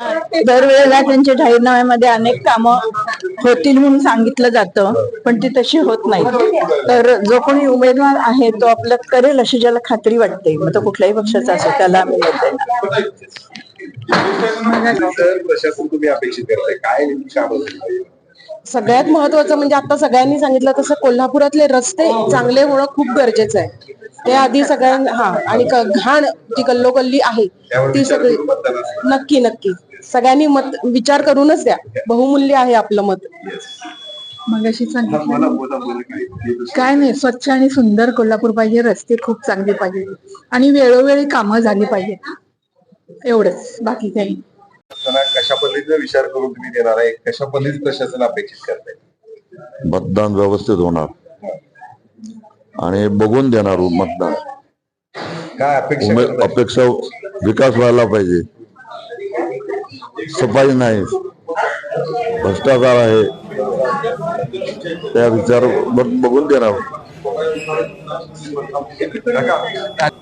दरवेळेला त्यांच्या जाहीरनाम्यामध्ये अनेक कामं होतील म्हणून सांगितलं जातं पण ती तशी होत नाही. तर जो कोणी उमेदवार आहे तो आपलं करेल अशी ज्याला खात्री वाटते. मग तो कुठल्याही पक्षाचा असो त्याला आम्ही प्रशासन तुम्ही अपेक्षित करताय. काय सगळ्यात महत्वाचं म्हणजे आता सगळ्यांनी सांगितलं तसं कोल्हापुरातले रस्ते चांगले होणं खूप गरजेचं आहे. ते आधी सगळ्यांना हा आणि क- घाण जी कल्लोकल्ली आहे ती सगळी. नक्की नक्की. सगळ्यांनी मत विचार करूनच द्या. बहुमूल्य आहे आपलं मत. मगाशी हा, सांगितलं काय नाही स्वच्छ आणि सुंदर कोल्हापूर पाहिजे रस्ते खूप चांगले पाहिजे. आणि वेळोवेळी कामं झाली पाहिजेत. एवढंच बाकी काही कशा पद्धतीचा विचार करून तुम्ही देणार आहे? कशा पद्धतीचं प्रशासन अपेक्षित करताय? मतदान व्यवस्थित होणार. आणि बघून देणार मतदान. काय अपेक्षा? अपेक्षा विकास व्हायला पाहिजे. सफाई नाही. भ्रष्टाचार आहे. त्या विचार बघ- बघून देणार.